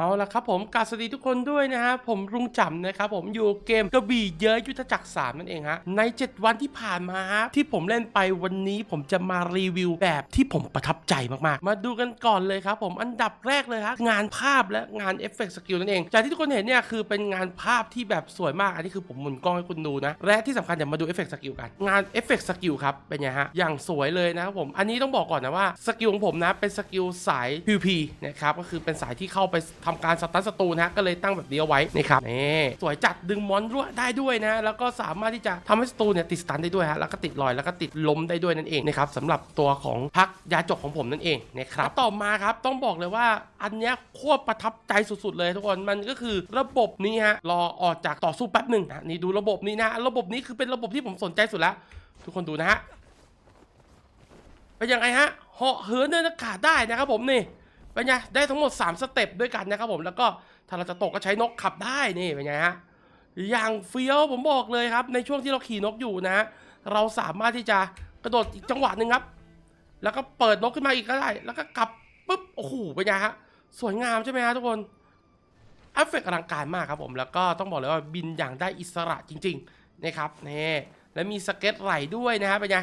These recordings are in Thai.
เอาละครับผมกาบสวัสดีทุกคนด้วยนะฮะผมรุงจำนะครับผมอยู่เกมกระบี่เยอะยุทธจักร3นั่นเองฮะใน 7 วันที่ผ่านมาฮะที่ผมเล่นไปวันนี้ผมจะมารีวิวแบบที่ผมประทับใจมากๆ มาดูกันก่อนเลยครับผมอันดับแรกเลยครับงานภาพและงานเอฟเฟกต์สกิลนั่นเองจากที่ทุกคนเห็นเนี่ยคือเป็นงานภาพที่แบบสวยมากอันนี้คือผมหมุนกล้องให้คุณดูนะและที่สำคัญเดี๋ยวมาดูเอฟเฟกต์สกิลกันงานเอฟเฟกต์สกิลครับเป็นไงฮะอย่างสวยเลยนะครับผมอันนี้ต้องบอกก่อนนะว่าสกิลของผมนะเป็นสกิลสาย PVP นะครับก็คือเป็นสายที่เข้าไปททำการสตันศัตรูนะก็เลยตั้งแบบนี้เอาไว้นะครับนี่สวยจัดดึงมอนรั่วได้ด้วยนะแล้วก็สามารถที่จะทำให้ศัตรูเนี่ยติดสตันได้ด้วยฮะแล้วก็ติดรอยแล้วก็ติดล้มได้ด้วยนั่นเองนะครับสำหรับตัวของพักยาจกของผมนั่นเองนะครับต่อมาครับต้องบอกเลยว่าอันเนี้ยโคตรประทับใจสุดๆเลยทุกคนมันก็คือระบบนี้ฮะรอออกจากต่อสู้แป๊บหนึ่งนะนี่ดูระบบนี้นะระบบนี้คือเป็นระบบที่ผมสนใจสุดแล้ว ทุกคนดูนะฮะเป็นยังไงฮะเหาะเหินเดินอากาศได้นะครับผมนี่ เป็นไงได้ทั้งหมด 3 สเต็ปด้วยกันนะครับผมแล้วก็ถ้าเราจะตกก็ใช้นกขับได้นี่เป็นไงฮะอย่างเฟี้ยวผมบอกเลยครับ ในช่วงที่เราขี่นกอยู่นะ เราสามารถที่จะกระโดดอีกจังหวะหนึ่งครับ แล้วก็เปิดนกขึ้นมาอีกก็ได้ แล้วก็กลับปุ๊บโอ้โหเป็นไงฮะสวยงามใช่ไหมฮะทุกคนเอฟเฟกต์อลังการมากครับผมแล้วก็ต้องบอกเลยว่าบินอย่างได้อิสระจริงๆนะครับนี่และมีสเก็ตไหลด้วยนะฮะเป็นไง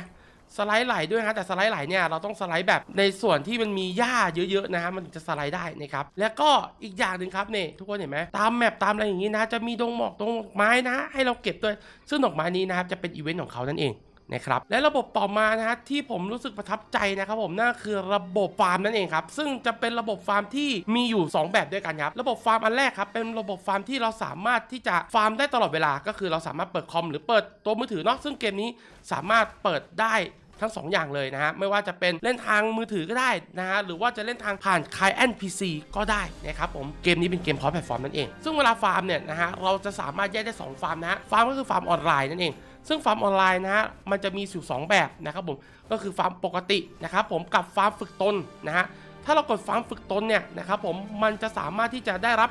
สไลด์ไหลด้วยนะแต่สไลด์ไหลเนี่ยเราต้องสไลด์แบบในส่วนที่มันมีหญ้าเยอะๆนะฮะมันถึงจะสไลด์ได้นะครับแล้วก็อีกอย่างหนึ่งครับเนี่ยทุกคนเห็นไหมตามแมปตามอะไรอย่างนี้นะจะมีดงหมอกดงไม้นะ ให้เราเก็บด้วยซึ่งดอกไม้นี้นะครับจะเป็นอีเวนต์ของเขานั่นเอง นะครับและระบบต่อมานะฮะที่ผมรู้สึกประทับใจนะครับผมนั่นคือระบบฟาร์มนั่นเองครับซึ่งจะเป็นระบบฟาร์มที่มีอยู่ 2 แบบด้วยกันครับระบบฟาร์มอันแรกครับเป็นระบบฟาร์มที่เราสามารถที่จะฟาร์มได้ตลอดเวลา ก็คือเราสามารถเปิดคอมหรือเปิดตัวมือถือเนาะซึ่งเกมนี้สามารถเปิดได้ ทั้ง2ออย่างเลยนะฮะไม่ว่าจะเป็นเล่นทางมือถือก็ได้นะฮะหรือว่าจะเล่นทางผ่านคายแอนพีซีก็ได้นะครับผมเกมนี้เป็นเกมคอร์สแพลตฟอร์มนั่นเอง ซึ่งเวลาฟาร์มเนี่ยนะฮะเราจะสามารถแยกได้สองฟาร์มนะฮะฟาร์มก็คือฟาร์มออนไลน์นั่นเองซึ่งฟาร์มออนไลน์นะฮะมันจะมีอยู่สองแบบนะครับผมก็คือฟาร์มปกตินะครับผมกับฟาร์มฝึกตนนะฮะถ้าเรากดฟาร์มฝึกตนเนี่ยนะครับผมมันจะสามารถที่จะได้รับ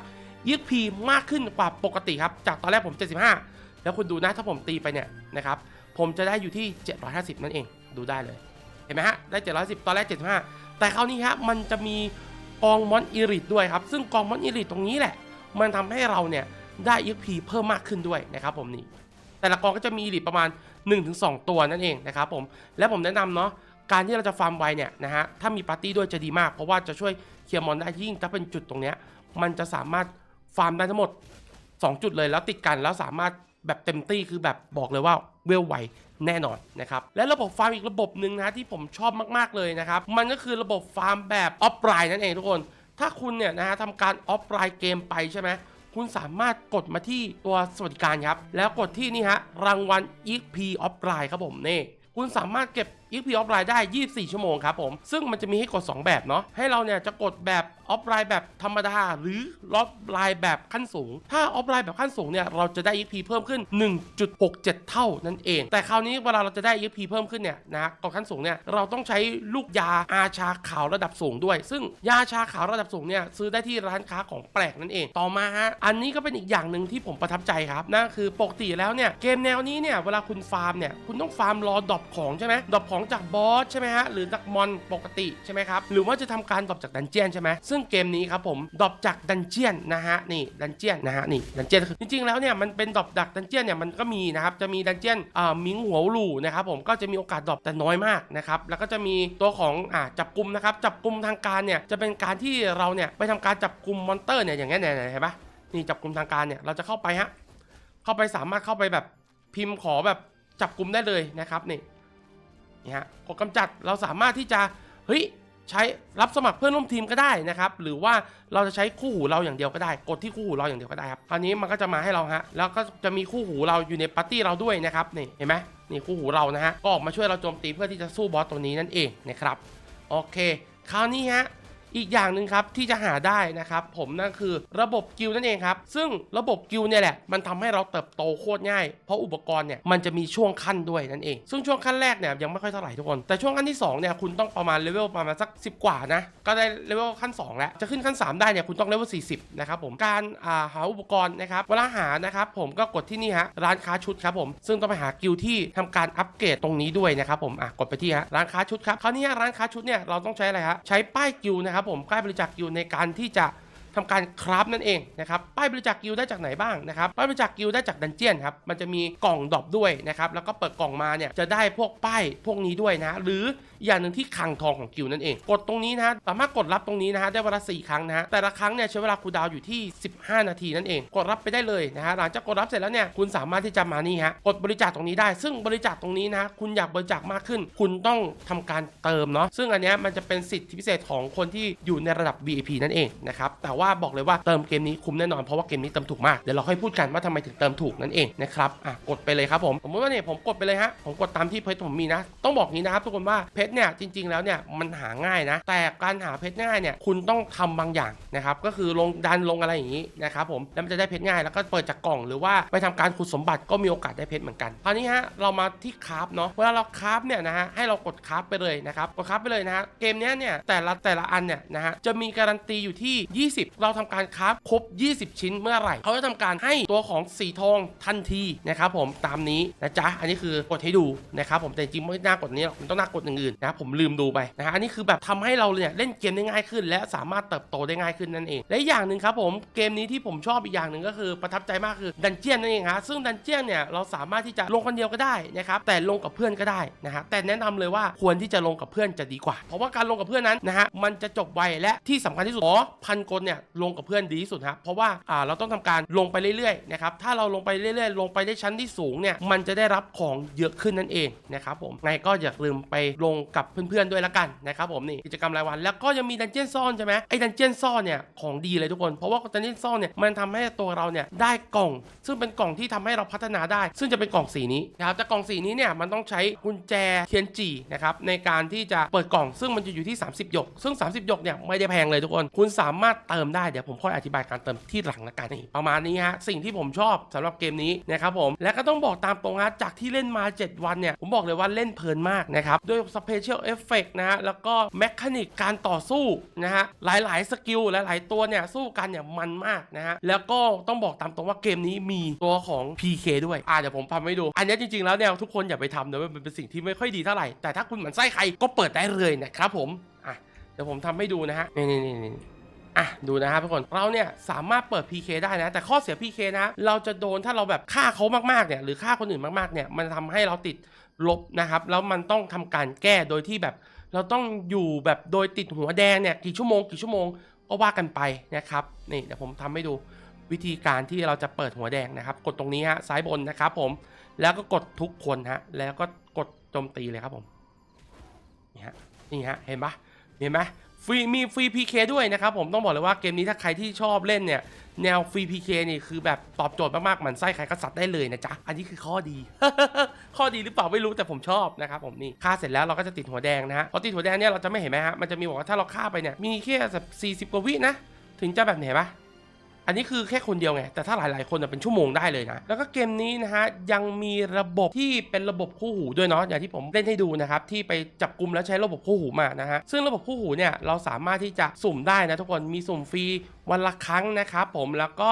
ยึกพีมากขึ้นกว่าปกติครับจากตอนแรกผม 75 แล้วคุณดูนะถ้าผมตีไปเนี่ยนะครับผมจะได้อยู่ที่ 750 นั่นเอง ดูได้เลย เห็นไหมฮะ ได้ 710 ตอนแรก 75 แต่คราวนี้ฮะ มันจะมีกองมอนอิริตด้วยครับ ซึ่งกองมอนอิริตตรงนี้แหละ มันทำให้เราเนี่ยได้ยึกพีเพิ่มมากขึ้นด้วยนะครับผมนี่ แต่ละกองก็จะมีหลีดประมาณ 1-2 ตัวนั่นเองนะครับผม และผมแนะนำเนาะการที่เราจะฟาร์มไวเนี่ยนะฮะ ถ้ามีปาร์ตี้ด้วยจะดีมาก เพราะว่าจะช่วยเคลียร์มอนได้ยิ่งถ้าเป็นจุดตรงเนี้ย มันจะสามารถฟาร์มได้ทั้งหมด 2 จุดเลยแล้วติดกันแล้วสามารถแบบเต็มที่คือแบบบอกเลยว่าเวลไว แน่นอนนะครับและระบบฟาร์มอีกระบบหนึ่งนะที่ผมชอบมากๆเลยนะครับมันก็คือระบบฟาร์มแบบออฟไลน์นั่นเองทุกคน ถ้าคุณเนี่ยนะฮะทำการออฟไลน์เกมไปใช่ไหมคุณสามารถกดมาที่ตัวสวัสดิการครับแล้วกดที่นี่ฮะรางวัล EP ออฟไลน์ครับผมนี่คุณสามารถเก็บ EXP ออฟไลน์ได้ 24 ชั่วโมงครับผม ซึ่งมันจะมีให้กด 2 แบบเนาะ ให้เราเนี่ยจะกดแบบออฟไลน์แบบธรรมดา หรือออฟไลน์แบบขั้นสูง ถ้าออฟไลน์แบบขั้นสูงเนี่ย เราจะได้ EXP เพิ่มขึ้น 1.67 เท่านั่นเอง แต่คราวนี้เวลาเราจะได้ EXP เพิ่มขึ้นเนี่ยนะฮะกดขั้นสูงเนี่ย เราต้องใช้ลูกยาอาชาขาวระดับสูงด้วย ซึ่งยาชาขาวระดับสูงเนี่ยซื้อได้ที่ร้านค้าของแปลกนั่นเอง ต่อมาฮะ อันนี้ก็เป็นอีกอย่างหนึ่งที่ผมประทับใจครับนั่นคือปกติแล้วเนี่ยเกมแนวนี้เนี่ยเวลาคุณฟาร์มเนี่ยคุณต้องฟาร์มรอดรอปของใช่ไหมดรอปของของจากบอสใช่ไหมฮะหรือจากมอนปกติใช่ไหมครับหรือว่าจะทำการดรอปจากดันเจียนใช่ไหมซึ่งเกมนี้ครับผมดรอปจากดันเจียนนะฮะนี่ดันเจียนนะฮะนี่ดันเจียนคือจริงๆแล้วเนี่ยมันเป็นดรอปจากดันเจียนเนี่ยมันก็มีนะครับจะมีดันเจียนอ่ามิงหัวหลู่นะครับผมก็จะมีโอกาสดรอปแต่น้อยมากนะครับแล้วก็จะมีตัวของอ่าจับกลุ่มนะครับจับกลุ่มทางการเนี่ยจะเป็นการที่เราเนี่ยไปทำการจับกลุ่มมอนเตอร์เนี่ยอย่างเงี้ยเนี่ยเห็นปะนี่จับกลุ่มทางการเนี่ยเราจะเข้าไปฮะเข้าไปสามารถเข้าไปแบบพิมพ์ขอแบบจับกลุ่มได้เลยนะครับนี่ นี่ฮะกดกำจัดเราสามารถที่จะเฮ้ยใช้รับสมัครเพื่อนร่วมทีมก็ได้นะครับ หรือว่าเราจะใช้คู่หูเราอย่างเดียวก็ได้ กดที่คู่หูเราอย่างเดียวก็ได้ครับคราวนี้มันก็จะมาให้เราฮะ แล้วก็จะมีคู่หูเราอยู่ในปาร์ตี้เราด้วยนะครับ นี่เห็นไหมนี่คู่หูเรานะฮะ ก็ออกมาช่วยเราโจมตีเพื่อที่จะสู้บอสตัวนี้นั่นเองนะครับ โอเค คราวนี้ฮะ อีกอย่างหนึ่งครับที่จะหาได้นะครับผมนั่นคือระบบกิลนั่นเองครับ ซึ่งระบบกิลเนี่ยแหละมันทำให้เราเติบโตโคตรง่าย เพราะอุปกรณ์เนี่ยมันจะมีช่วงขั้นด้วยนั่นเอง ซึ่งช่วงขั้นแรกเนี่ยยังไม่ค่อยเท่าไหร่ทุกคน แต่ช่วงขั้นที่2เนี่ยคุณต้องประมาณเลเวลประมาณสัก 10 กว่านะ ก็ได้เลเวลขั้น 2 แล้ว จะขึ้นขั้น 3 ได้เนี่ยคุณต้องเลเวล40 นะครับผม การอาหาอุปกรณ์นะครับ เวลาหานะครับผมก็กดที่นี่ฮะร้านค้าชุดครับผม ซึ่งต้องไปหากิลที่ทำการอัปเกรดตรงนี้ด้วยนะครับผม อะกดไปที่ฮะร้านค้าชุดครับ คราวนี้ร้านค้าชุดเนี่ยเราต้องใช้อะไรฮะ ใช้ป้ายกิลนะครับผมค่ายบริจาคอยู่ในการที่จะ ทำการคราฟนั่นเองนะครับป้ายบริจาคกิลได้จากไหนบ้างนะครับป้ายบริจาคกิลได้จากดันเจียนครับมันจะมีกล่องดอปด้วยนะครับแล้วก็เปิดกล่องมาเนี่ยจะได้พวกป้ายพวกนี้ด้วยนะหรืออย่างหนึ่งที่คังทองของกิลนั่นเอง กดตรงนี้นะสามารถกดรับตรงนี้นะฮะได้เวลา4ครั้งนะฮะแต่ละครั้งเนี่ยใช้เวลาคูดาวอยู่ที่ 15 นาทีนั่นเอง กดรับไปได้เลยนะฮะหลังจากกดรับเสร็จแล้วเนี่ยคุณสามารถที่จะมานี่ฮะกดบริจาคตรงนี้ได้ ซึ่งบริจาคตรงนี้นะคุณอยากบริจาคมากขึ้น คุณต้องทำการเติมเนาะซึ่งอันเนี้ยมันจะเป็นสิทธิพิเศษของคนที่อยู่ในระดับ VIP นั่นเองนะครับแต่ว่า่าบอกเลยว่าเติมเกมนี้คุ้มแน่นอนเพราะว่าเกมนี้เติมถูกมากเดี๋ยวเราค่อยพูดกันว่าทำไมถึงเติมถูกนั่นเองนะครับอะกดไปเลยครับผมสมมติว่าเนี่ยผมกดไปเลยฮะผมกดตามที่เพจผมมีนะ ต้องบอกงี้นะครับทุกคนว่าเพชรเนี่ยจริง ๆแล้วเนี่ยมันหาง่ายนะ แต่การหาเพชรง่ายเนี่ยคุณต้องทำบางอย่างนะครับก็คือลงดันลงอะไรอย่างนี้นะครับผมแล้วมันจะได้เพชรง่ายแล้วก็เปิดจากกล่องหรือว่าไปทำการขุดสมบัติก็มีโอกาสได้เพชรเหมือนกันคราวนี้ฮะเรามาที่คราฟเนาะเวลาเราคราฟเนี่ยนะฮะให้เรากดคราฟไปเลยนะครับกดคราฟไปเลยนะฮะเกมเนี้ยเนี่ยแต่ละแต่ละอันเนี่ยนะฮะจะมีการันตีอยู่ที่ 20เราทำการคราฟครบ 20 ชิ้นเมื่อไหร่ เขาจะทำการให้ตัวของสีทองทันทีนะครับผมตามนี้นะจ๊ะ อันนี้คือกดให้ดูนะครับผมแต่จริงๆไม่น่ากดนี้หรอกมันต้องน่ากดอย่างอื่นนะครับผมลืมดูไปนะฮะอันนี้คือแบบทำให้เราเนี่ยเล่นเกมได้ง่ายขึ้น และสามารถเติบโตได้ง่ายขึ้นนั่นเอง และอย่างหนึ่งครับผมเกมนี้ที่ผมชอบอีกอย่างหนึ่งก็คือประทับใจมากคือดันเจียนนั่นเองฮะซึ่งดันเจียนเนี่ยเราสามารถที่จะลงคนเดียวก็ได้นะครับแต่ลงกับเพื่อนก็ได้นะฮะแต่แนะนำเลยว่าควรที่จะลงกับเพื่อนจะดีกว่า เพราะว่าการลงกับเพื่อนนั้นนะฮะมันจะจบไวและที่สำคัญที่สุดอ๋อพันกลเนี่ยลงกับเพื่อนดีที่สุดครับเพราะว่าอ่าเราต้องทำการลงไปเรื่อยๆนะครับถ้าเราลงไปเรื่อยๆ ลงไปได้ชั้นที่สูงเนี่ยมันจะได้รับของเยอะขึ้นนั่นเองนะครับผมไงก็อย่าลืมไปลงกับเพื่อนๆด้วยละกันนะครับผมนี่กิจกรรมรายวันแล้วก็ยังมีดันเจี้ยนซ่อนใช่ไหมไอ้ดันเจี้ยนซ่อนเนี่ยของดีเลยทุกคน เพราะว่าดันเจี้ยนซ่อนเนี่ยมันทำให้ตัวเราเนี่ยได้กล่อง ซึ่งเป็นกล่องที่ทำให้เราพัฒนาได้ ซึ่งจะเป็นกล่องสีนี้นะครับแต่กล่องสีนี้เนี่ยมันต้องใช้กุญแจเทียนจีนะครับในการที่จะเปิดกล่องซึ่งมันจะอยู่ที่ 30 หยก ซึ่ง 30 หยกเนี่ยไม่ได้แพงเลยทุกคน คุณสามารถเติมได้เดี๋ยวผมค่อยอธิบายการเติมที่หลังละกันนี่ประมาณนี้ฮะสิ่งที่ผมชอบสำหรับเกมนี้นะครับผมและก็ต้องบอกตามตรงฮะจากที่เล่นมา 7 วันเนี่ยผมบอกเลยว่าเล่นเพลินมากนะครับด้วยสเปเชียลเอฟเฟกนะฮะแล้วก็แมคานิกการต่อสู้นะฮะหลายๆสกิลหลายๆตัวเนี่ยสู้กันเนี่ยมันมากนะฮะแล้วก็ต้องบอกตามตรงว่าเกมนี้มีตัวของ PK ด้วยอ่าเดี๋ยวผมทำให้ดู อันนี้จริงๆแล้วเนี่ยทุกคนอย่าไปทำนะมันเป็นสิ่งที่ไม่ค่อยดีเท่าไหร่แต่ถ้าคุณหมั่นไส้ใครก็เปิดได้เลยนะครับผมอะเดี๋ยวผมทำให้ดูนะฮะนี่นี่นี่ อะดูนะครับทุกคนเราเนี่ยสามารถเปิด PK ได้นะ แต่ข้อเสีย PK นะ เราจะโดนถ้าเราแบบฆ่าเขามากๆเนี่ยหรือฆ่าคนอื่นมากๆเนี่ยมันทำให้เราติดลบนะครับ แล้วมันต้องทำการแก้โดยที่แบบเราต้องอยู่แบบโดยติดหัวแดงเนี่ยกี่ชั่วโมงกี่ชั่วโมงก็ว่ากันไปนะครับนี่เดี๋ยวผมทำให้ดูวิธีการที่เราจะเปิดหัวแดงนะครับ กดตรงนี้ฮะซ้ายบนนะครับผมแล้วก็กดทุกคนฮะแล้วก็กดโจมตีเลยครับผมนี่ฮะนี่ฮะเห็นปะเห็นไหม ฟรีมีฟรีพีเคด้วยนะครับผมต้องบอกเลยว่าเกมนี้ถ้าใครที่ชอบเล่นเนี่ย แนวฟรีพีเคนี่คือแบบตอบโจทย์มากๆหมันไส้ใครก็สัตว์ได้เลยนะจ๊ะ อันนี้คือข้อดี ข้อดีหรือเปล่าไม่รู้แต่ผมชอบนะครับผมนี่ฆ่าเสร็จแล้วเราก็จะติดหัวแดงนะฮะพอติดหัวแดงเนี่ยเราจะไม่เห็นไหมฮะมันจะมีบอกว่าถ้าเราฆ่าไปเนี่ยมีแค่สี่สิบกว่าวินะถึงจะแบบไหนปะ อันนี้คือแค่คนเดียวไง แต่ถ้าหลาย ๆ คนน่ะเป็นชั่วโมงได้เลยนะ แล้วก็เกมนี้นะฮะ ยังมีระบบที่เป็นระบบคู่หูด้วยเนาะอย่างที่ผมเล่นให้ดูนะครับ ที่ไปจับกลุ่มแล้วใช้ระบบคู่หูมานะฮะ ซึ่งระบบคู่หูเนี่ยเราสามารถที่จะสุ่มได้นะทุกคนมีสุ่มฟรีวันละครั้งนะครับผมแล้วก็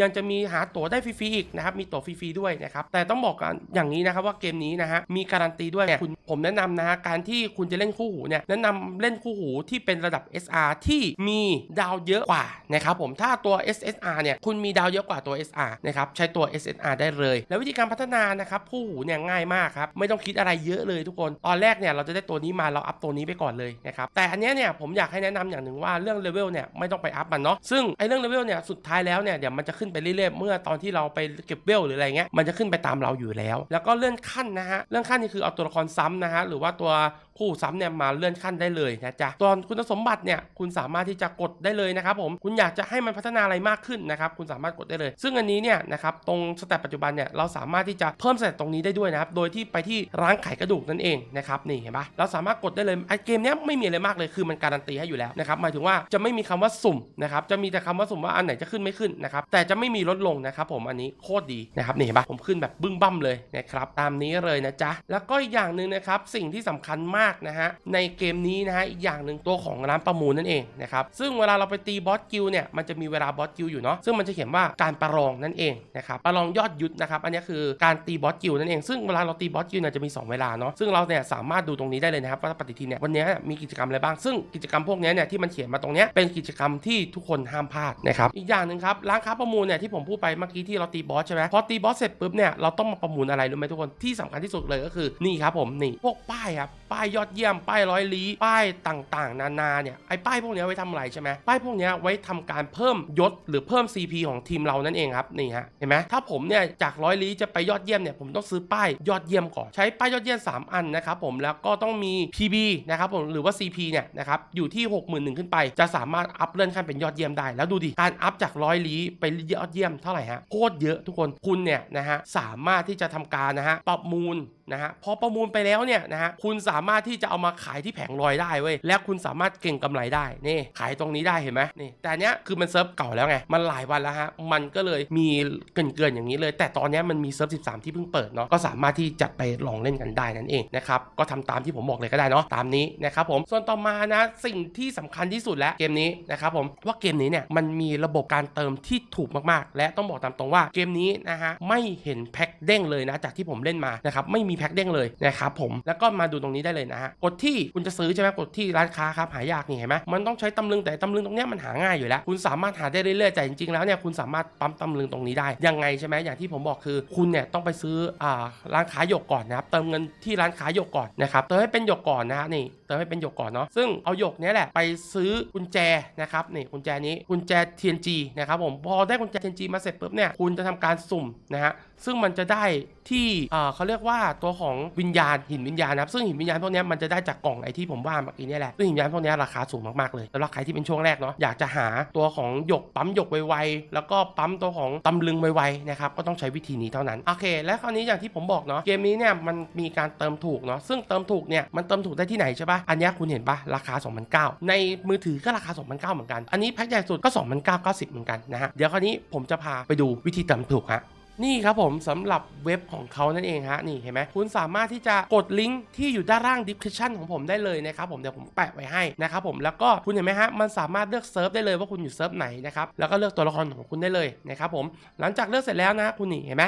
ยังจะมีหาตั๋วได้ฟรีๆอีกนะครับมีตั๋วฟรีๆด้วยนะครับแต่ต้องบอกกันอย่างนี้นะครับว่าเกมนี้นะฮะมีการันตีด้วยคุณผมแนะนำนะฮะการที่คุณจะเล่นคู่หูเนี่ยแนะนำเล่นคู่หูที่เป็นระดับ SR ที่มีดาวเยอะกว่านะครับผมถ้าตัว SSR เนี่ยคุณมีดาวเยอะกว่าตัว SR นะครับใช้ตัว SSR ได้เลย แล้ววิธีการพัฒนานะครับคู่หูเนี่ยง่ายมากครับไม่ต้องคิดอะไรเยอะเลยทุกคนตอนแรกเนี่ยเราจะได้ตัวนี้มาเราอัพตัวนี้ไปก่อนเลยนะครับแต่อันนี้เนี่ยผมอยากให้แนะนำอย่างหนึ่งว่าเรื่องเลเวลเนี่ยไม่ต้องไปอัพมันเนาะซึ่งไอ้เรื่องเลเวลเนี่ยสุดท้ายแล้วเนี่ยเดี๋ยวมันจะขึ้นไปเรื่อยๆ เมื่อตอนที่เราไปเก็บเวลหรืออะไรเงี้ย มันจะขึ้นไปตามเราอยู่แล้ว แล้วก็เลื่อนขั้นนะฮะ เลื่อนขั้นนี่คือเอาตัวละครซ้ำนะฮะ หรือว่าตัวคู่ซ้ำเนี่ยมาเลื่อนขั้นได้เลยนะจ๊ะ ตอนคุณสมบัติเนี่ยคุณสามารถที่จะกดได้เลยนะครับผม คุณอยากจะให้มันพัฒนาอะไรมากขึ้นนะครับ คุณสามารถกดได้เลย ซึ่งอันนี้เนี่ยนะครับ ตรงสเตปปัจจุบันเนี่ยเราสามารถที่จะเพิ่มสเตปตรงนี้ได้ด้วยนะครับ โดยที่ไปที่ร้านขายกระดูกนั่นเองนะครับ นี่เห็นปะเราสามารถกดได้เลยไอเกมเนี้ยไม่มีอะไรมากเลย คือมันการันตีให้อยู่แล้วนะครับ หมายถึงว่าจะไม่มีคำว่าสุ่มนะครับ จะมีแต่คำว่าสุ่มว่าอันไหนจะขึ้นไม่ขึ้นนะครับ แต่จะไม่มีลดลงนะครับผมอันนี้โคตรดีนะครับนี่เห็นปะผมขึ้นแบบบึ้งบั้มเลยนะครับตามนี้เลยนะจ๊ะแล้วก็อีกอย่างหนึ่งนะครับสิ่งที่สำคัญมากนะฮะในเกมนี้นะฮะอีกอย่างหนึ่งตัวของร้านประมูลนั่นเองนะครับซึ่งเวลาเราไปตีบอสกิลเนี่ยมันจะมีเวลาบอสกิลอยู่เนาะซึ่งมันจะเขียนว่าการประลองนั่นเองนะครับประลองยอดยุทธนะครับอันนี้คือการตีบอสกิลนั่นเองซึ่งเวลาเราตีบอสกิลเนี่ยจะมี 2 เวลาเนาะซึ่งเราเนี่ยสามารถดูตรงนี้ได้เลยนะครับว่าปฏิทินเนี่ยวันนี้มีกิจกรรมอะไรบ้างซึ่งกิจกรรมพวกนี้เนี่ยที่มันเขียนมาตรงนี้เป็นกิจกรรมที่ทุกคนห้ามพลาดนะครับอีกอย่างหนึ่งครับร้านค้าประมูลเนี่ยที่ผมพูดไปเมื่อกี้ที่เราตีบอสใช่ไหมพอตีบอสเสร็จปุ๊บเนี่ยเราต้องมาประมูลอะไรรู้ไหมทุกคนที่สำคัญที่สุดเลยก็คือนี่ครับผมนี่พวกป้ายครับป้ายยอดเยี่ยมป้ายร้อยลี้ป้ายต่างๆ นานาเนี่ยไอ้ป้ายพวกนี้ไว้ทำอะไรใช่ไหมป้ายพวกนี้ไว้ทำการเพิ่มยศหรือเพิ่ม CP ของทีมเรานั่นเองครับนี่ฮะเห็นไหมถ้าผมเนี่ยจากร้อยลี้จะไปยอดเยี่ยมเนี่ยผมต้องซื้อป้ายยอดเยี่ยมก่อนใช้ป้ายยอดเยี่ยม 3 อันนะครับผมแล้วก็ต้องมี PB นะครับผมหรือว่า CP เนี่ยนะครับอยู่ที่ 61,000ขึ้นไป จะสามารถอัพเลื่อนขั้นเป็นยอดเยี่ยมได้แล้วดูดิการอัพจากร้อยลี้ไปยอดเยี่ยมเท่าไหร่ฮะโคตรเยอะทุกคนคุณเนี่ยนะฮะสามารถที่จะทำการนะฮะประมูล นะฮะพอประมูลไปแล้วเนี่ยนะฮะคุณสามารถที่จะเอามาขายที่แผงลอยได้เว้ยและคุณสามารถเก่งกำไรได้นี่ขายตรงนี้ได้เห็นไหมนี่แต่เนี้ยคือมันเซิร์ฟเก่าแล้วไงมันหลายวันแล้วฮะมันก็เลยมีเกินๆอย่างนี้เลย แต่ตอนเนี้ยมันมีเซิร์ฟ13 ที่เพิ่งเปิดเนาะก็สามารถที่จะไปลองเล่นกันได้นั่นเองนะครับก็ทำตามที่ผมบอกเลยก็ได้เนาะตามนี้นะครับผมส่วนต่อมานะสิ่งที่สำคัญที่สุดแล้วเกมนี้นะครับผมว่าเกมนี้เนี่ยมันมีระบบการเติมที่ถูกมากๆ และต้องบอกตามตรงว่าเกมนี้นะฮะไม่เห็นแพ็คเด้งเลยนะจากที่ผมเล่นมานะครับไม่มีแพ็คเด้งเลยนะครับผมแล้วก็มาดูตรงนี้ได้เลยนะฮะกดที่คุณจะซื้อใช่ไหมกดที่ร้านค้าครับหายากนี่เห็นไหมมันต้องใช้ตำลึงแต่ตำลึงตรงนี้มันหาง่ายอยู่แล้ว คุณสามารถหาได้เรื่อยๆแต่จริงๆแล้วเนี่ยคุณสามารถปั๊มตำลึงตรงนี้ได้ยังไงใช่ไหมอย่างที่ผมบอกคือคุณเนี่ยต้องไปซื้ออ่าร้านค้าหยกก่อนนะครับเติมเงินที่ร้านค้าหยกก่อนนะครับเติมให้เป็นหยกก่อนนะฮะนี่เติมให้เป็นหยกก่อนเนาะซึ่งเอาหยกเนี้ยแหละไปซื้อกุญแจนะครับนี่กุญแจนี้กุญแจ TNG นะครับผมพอได้กุญแจ TNG มาเสร็จปุ๊บเนี่ยคุณจะทำการสุ่มนะฮะ ซึ่งมันจะได้ที่เขาเรียกว่าตัวของวิญญาณหินวิญญาณนะครับซึ่งหินวิญญาณพวกนี้มันจะได้จากกล่องไอที่ผมว่าเมื่อกี้นี่แหละซึ่งหินวิญญาณพวกนี้ราคาสูงมากๆเลยสำหรับใครที่เป็นช่วงแรกเนาะอยากจะหาตัวของหยกปั๊มหยกไวๆแล้วก็ปั๊มตัวของตำลึงไวๆนะครับก็ต้องใช้วิธีนี้เท่านั้นโอเค และคราวนี้อย่างที่ผมบอกเนาะเกมนี้เนี่ยมันมีการเติมถูกเนาะซึ่งเติมถูกเนี่ยมันเติมถูกได้ที่ไหนใช่ปะอันนี้คุณเห็นปะราคา2,900ในมือถือก็ราคา2,900เหมือนกัน อันนี้แพ็คใหญ่สุดก็2,990 เหมือนกันนะฮะเดี๋ยวคราวนี้ผมจะพาไปดูวิธีเติมถูกฮะ นี่ครับผมสำหรับเว็บของเขานั่นเองฮะนี่เห็นไหมคุณสามารถที่จะกดลิงก์ที่อยู่ด้านล่าง description ของผมได้เลยนะครับผมเดี๋ยวผมแปะไว้ให้นะครับผมแล้วก็คุณเห็นไหมฮะมันสามารถเลือกเซิร์ฟได้เลยว่าคุณอยู่เซิร์ฟไหนนะครับแล้วก็เลือกตัวละครของคุณได้เลยนะครับผมหลังจากเลือกเสร็จแล้วนะคุณนี่เห็นไหม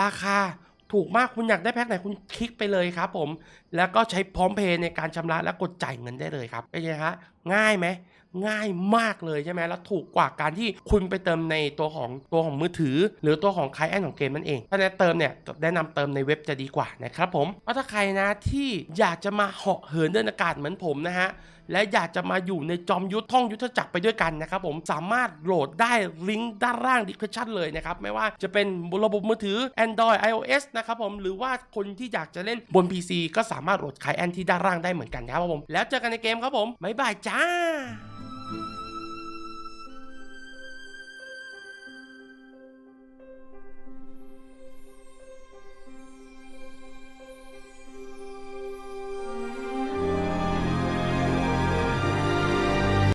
ราคา ถูกมากคุณอยากได้แพ็คไหนคุณคลิกไปเลยครับผม แล้วก็ใช้พร้อมเพย์ในการชำระและกดจ่ายเงินได้เลยครับเป็นไงฮะง่ายไหมง่ายมากเลยใช่ไหมแล้วถูกกว่าการที่คุณไปเติมในตัวของตัวของมือถือ หรือตัวของคลายแอนของเกมนั่นเอง ถ้าแนะเติมเนี่ยแนะนำเติมในเว็บจะดีกว่านะครับผมเพราะถ้าใครนะที่อยากจะมาเหาะเหินเดินอากาศเหมือนผมนะฮะ และอยากจะมาอยู่ในจอมยุทธท่องยุทธจักรไปด้วยกันนะครับผมสามารถโหลดได้ลิงก์ด้านล่างดีคริชันเลยนะครับไม่ว่าจะเป็นบนระบบมือถือ Android iOS นะครับผมหรือว่าคนที่อยากจะเล่นบน PC ก็สามารถโหลดขายแอนที่ด้านล่างได้เหมือนกันครับผมแล้วเจอกันในเกมครับผมบ๊ายบายจ้า